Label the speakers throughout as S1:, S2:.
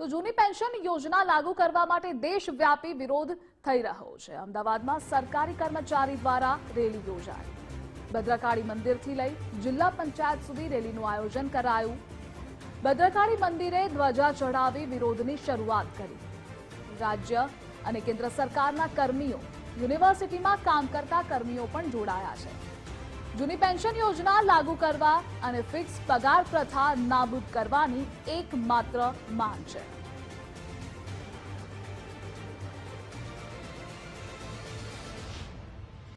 S1: તો જૂની પેન્શન યોજના લાગુ કરવા માટે દેશવ્યાપી વિરોધ થઈ રહ્યો છે. અમદાવાદમાં સરકારી કર્મચારી દ્વારા રેલી યોજાઈ. ભદ્રકાળી મંદિરથી લઈ જિલ્લા પંચાયત સુધી રેલીનું આયોજન કરાયું. ભદ્રકાળી મંદિરે ધ્વજા ચઢાવી વિરોધની શરૂઆત કરી. રાજ્ય અને કેન્દ્ર સરકારના કર્મીઓ યુનિવર્સિટીમાં કામ કરતા કર્મીઓ પણ જોડાયા છે. જૂની પેન્શન યોજના લાગુ કરવા અને ફિક્સ પગાર પ્રથા નાબૂદ કરવાની એકમાત્ર માંગ છે.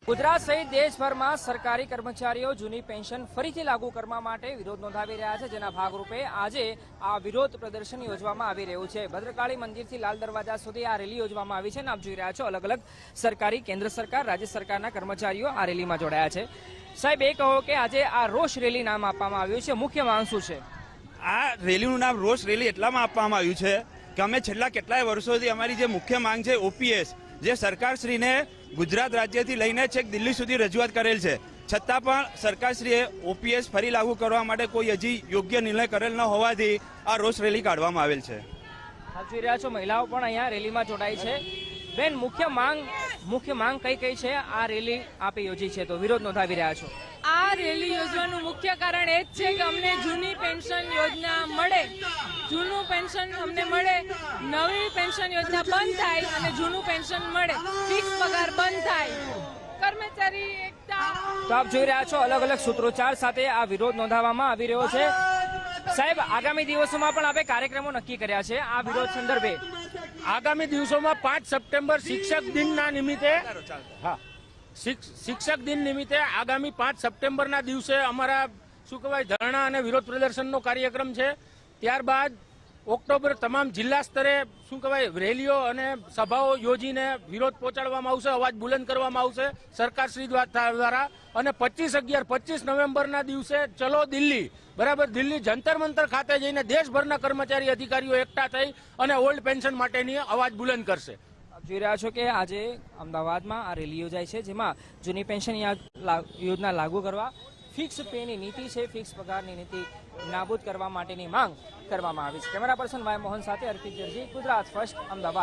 S2: ગુજરાત સહિત દેશભરમાં સરકારી કર્મચારીઓ જૂની પેન્શન ફરીથી લાગુ કરવા માટે વિરોધ નોંધાવી રહ્યા છે, જેના ભાગરૂપે આજે આ વિરોધ પ્રદર્શન યોજવામાં આવી રહ્યું છે. ભદ્રકાળી મંદિરથી લાલ દરવાજા સુધી આ રેલી યોજવામાં આવી છે અને આપ જોઈ રહ્યા છો અલગ અલગ સરકારી, કેન્દ્ર સરકાર, રાજ્ય સરકારના કર્મચારીઓ આ રેલીમાં જોડાયા છે. સાહેબ એ કહો કે આજે આ રોષ રેલી નામ આપવામાં આવ્યું છે. મુખ્ય માંગ શું છે.
S3: આ રેલીનું નામ રોષ રેલી એટલામાં આપવામાં આવ્યું છે કે અમે છેલ્લા કેટલાય વર્ષોથી અમારી જે મુખ્ય માંગ છે ઓપીએસ જે સરકારશ્રીને ગુજરાત રાજ્યથી લઈને છેક દિલ્હી સુધી રજૂઆત કરેલ છે. છતાં પણ સરકારશ્રીએ ઓપીએસ ફરી લાગુ કરવા માટે કોઈ હજી યોગ્ય નિર્ણય કરેલ ન હોવાથી આ રોષ રેલી કાઢવામાં આવેલ છે.
S2: આપ રહ્યા છો. મહિલાઓ પણ અહીંયા રેલીમાં જોડાઈ છે. બેન મુખ્ય માંગ મુખ્ય માંગ કઈ કઈ છે? આ રેલી આપે યોજી છે તો વિરોધ નોંધાવી રહ્યા છો.
S4: આ રેલી યોજવાનું મુખ્ય કારણ એ જ છે કે અમને જૂની પેન્શન યોજના મળે. જૂનું પેન્શન અમને મળે નવી પેન્શન યોજના બંધ થાય અને જૂનું પેન્શન મળે. ફિક્સ પગાર બંધ થાય. કર્મચારી એકતા.
S2: તો આપ જોઈ રહ્યા છો અલગ અલગ સૂત્રોચ્ચાર સાથે આ વિરોધ નોંધાવવામાં આવી રહ્યો છે. સાહેબ આગામી દિવસોમાં પણ આપણે કાર્યક્રમો નક્કી કર્યા છે. આ વિરોધ સંદર્ભે
S5: આગામી દિવસોમાં પાંચ સપ્ટેમ્બર શિક્ષક દિનના નિમિત્તે હા. શિક્ષ- શિક્ષક દિન નિમિત્તે આગામી પાંચ સપ્ટેમ્બરના દિવસે અમારા શું કહેવાય ધરણા અને વિરોધ પ્રદર્શનનો કાર્યક્રમ છે. ત્યારબાદ ઓક્ટોબર તમામ જિલ્લા સ્તરે શું કહેવાય, રેલીઓ અને સભાઓ યોજીને વિરોધ પહોંચાડવામાં આવશે, અવાજ બુલંદ કરવામાં આવશે સરકારશ્રી શ્રી દ્વારા. અને પચીસ અગિયાર, પચીસ નવેમ્બરના દિવસે ચલો દિલ્હી. બરાબર, દિલ્હી જંતર મંતર ખાતે જઈને દેશભરના કર્મચારી અધિકારીઓ એકઠા થઈ અને ઓલ્ડ પેન્શન માટેની અવાજ બુલંદ કરશે.
S2: આપ જોઈ રહ્યા છો કે આજે અમદાવાદમાં આ રેલી યોજાય છે, જેમાં જૂની પેન્શન યોજના લાગુ કરવા ફિક્સ પેની નીતિ છે, ફિક્સ પગારની નીતિ નાબૂદ કરવા માટેની માંગ કરવામાં આવી છે. કેમેરા પર્સન વાય મોહન સાથે અર્પિત દરજી ગુજરાત ફર્સ્ટ, અમદાવાદ.